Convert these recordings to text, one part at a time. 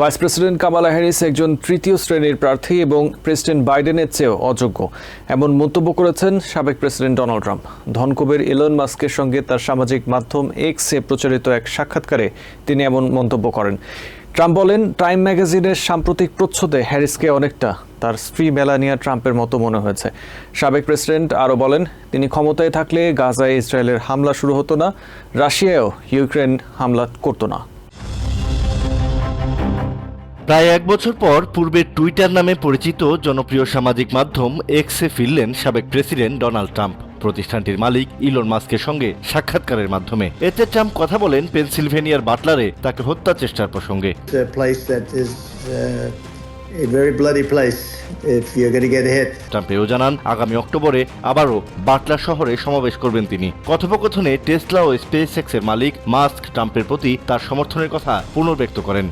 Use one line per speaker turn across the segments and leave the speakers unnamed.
Vice president Kamala Harris একজন তৃতীয় শ্রেণির প্রার্থী এবং প্রেসিডেন্ট বাইডেনের চেয়েও অযোগ্য। এমন মন্তব্য করেছেন সাবেক প্রেসিডেন্ট ডোনাল্ড ট্রাম্প। ধনকুবের ইলন মাস্কের সঙ্গে তার সামাজিক মাধ্যম এক্সে প্রচারিত এক সাক্ষাৎকারে তিনি এমন মন্তব্য করেন। ট্রাম্প বলেন, টাইম ম্যাগাজিনের সাম্প্রতিক প্রচ্ছদে হ্যারিসকে অনেকটা তার স্ত্রী মেলানিয়া ট্রাম্পের মতো মনে হয়েছে। সাবেক প্রেসিডেন্ট আরও বলেন, তিনি ক্ষমতায় থাকলে গাজায় ইসরায়েলের হামলা শুরু হতো না, রাশিয়ায়ও ইউক্রেন হামলা করতো না।
প্রায় এক বছর পর পূর্বে টুইটার নামে পরিচিত জনপ্রিয় সামাজিক মাধ্যম এক্সে ফিরলেন সাবেক প্রেসিডেন্ট ডোনাল্ড ট্রাম্প। প্রতিষ্ঠানটির মালিক ইলন মাস্কের সঙ্গে সাক্ষাৎকারের মাধ্যমে। এতে ট্রাম্প কথা বলেন, পেনসিলভেনিয়ার বাটলারে তাকে হত্যা চেষ্টার প্রসঙ্গে। টাম্পেও জানান আগামী অক্টোবরে আবারও বাটলা শহরে সমাবেশ করবেন তিনি। কথোপকথনে টেসলা ও স্পেস এক্সের মালিক মাস্ক ট্রাম্পের প্রতি তার সমর্থনের কথা পুনর্ব্যক্ত করেন।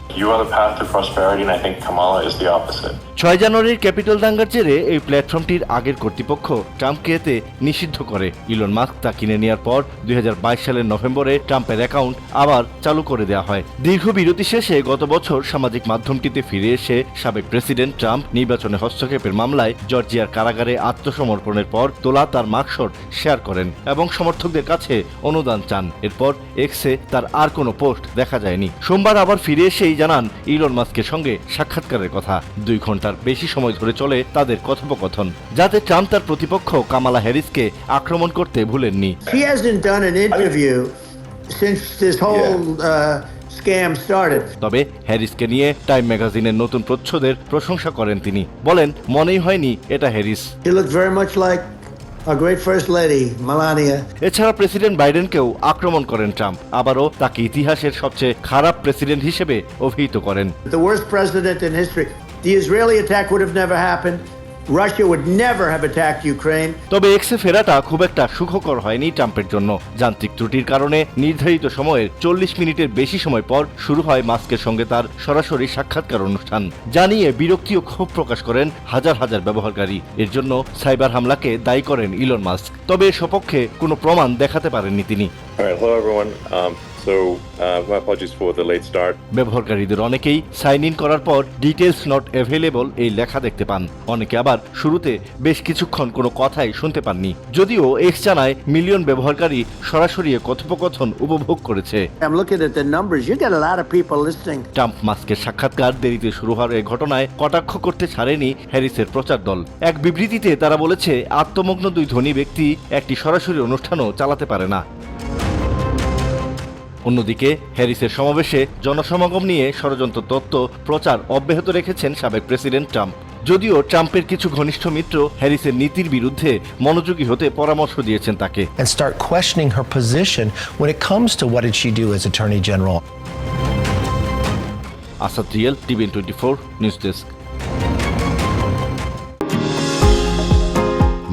ছয় জানুয়ারির ক্যাপিটাল দাঙ্গার জেরে এই প্ল্যাটফর্মটির আগের কর্তৃপক্ষ ট্রাম্পকে এতে নিষিদ্ধ করে। ইলন মাস্ক তা কিনে নেওয়ার পর দুই হাজার বাইশ সালের নভেম্বরে ট্রাম্পের অ্যাকাউন্ট আবার চালু করে দেওয়া হয়। দীর্ঘ বিরতি শেষে গত বছর সামাজিক মাধ্যমটিতে ফিরে এসে সাবেক প্রেসিডেন্ট ট্রাম্প নির্বাচনে হস্তক্ষেপের মামলায় জর্জিয়ার কারাগারে আত্মসমর্পণের পর তোলা তার মার্কশট শেয়ার করেন এবং সমর্থকদের কাছে অনুদান চান। এরপর এক্সে তার আর কোনো পোস্ট দেখা যায়নি। সোমবার আবার ফিরে এসেই জানান ইলন মাস্কের সঙ্গে সাক্ষাৎকারের কথা। দুই ঘণ্টার বেশি সময় ধরে চলে তাদের কথোপকথন যাতে ট্রাম্প তার প্রতিপক্ষ কামালা হ্যারিসকে আক্রমণ করতে ভুলেননি।
Uh.
তবে হ্যারিসকে নিয়ে টাইম ম্যাগাজিনের নতুন প্রচ্ছদের প্রশংসা করেন তিনি। বলেন মনেই হয়নি এটা হ্যারিস. এছাড়া প্রেসিডেন্ট বাইডেনকেও আক্রমণ করেন ট্রাম্প আবারও তাকে ইতিহাসের সবচেয়ে খারাপ প্রেসিডেন্ট হিসেবে অভিহিত করেন।
The Israeli attack would have never happened. Russia would never have attacked Ukraine.
তবে এক্সে ফেরাটা খুব একটা সুখকর হয়নি ট্রাম্পের জন্য। যান্ত্রিক ত্রুটির কারণে নির্ধারিত সময়ের চল্লিশ মিনিটের বেশি সময় পর শুরু হয় মাস্কের সঙ্গে তার সরাসরি সাক্ষাৎকার অনুষ্ঠান। জানিয়ে বিরক্তি ও ক্ষোভ প্রকাশ করেন হাজার হাজার ব্যবহারকারী। এর জন্য সাইবার হামলাকে দায়ী করেন ইলন মাস্ক। তবে এর সপক্ষে কোনো প্রমাণ দেখাতে পারেননি তিনি।
Uh, my apologies for the late start.
ব্যবহারকারীদের অনেকেই সাইন ইন করার পর ডিটেলস নট অ্যাভেলেবল এই লেখা দেখতে পান অনেকে আবার শুরুতে বেশ কিছুক্ষণ কোনো কথাই শুনতে পাননি যদিও এক্স জানায় মিলিয়ন ব্যবহারকারী সরাসরি কথোপকথন উপভোগ করেছে
I'm looking at the numbers. You get a lot of people listening.
Trump মাস্কের সাক্ষাৎকার দেরিতে শুরু হওয়ার এই ঘটনায় কটাক্ষ করতে ছাড়েনি হ্যারিসের প্রচার দল এক বিবৃতিতে তারা বলেছে আত্মমগ্ন দুই ধনী ব্যক্তি একটি সরাসরি অনুষ্ঠানও চালাতে পারে না অন্যদিকে হ্যারিসের সমাবেশে জনসমাগম নিয়ে ষড়যন্ত্র তত্ত্ব প্রচার অব্যাহত রেখেছেন সাবেক প্রেসিডেন্ট ট্রাম্প। যদিও ট্রাম্পের কিছু ঘনিষ্ঠ মিত্র হ্যারিসের নীতির বিরুদ্ধে মনোযোগী হতে পরামর্শ দিয়েছেন তাকে. Asad real TVN twenty four news desk.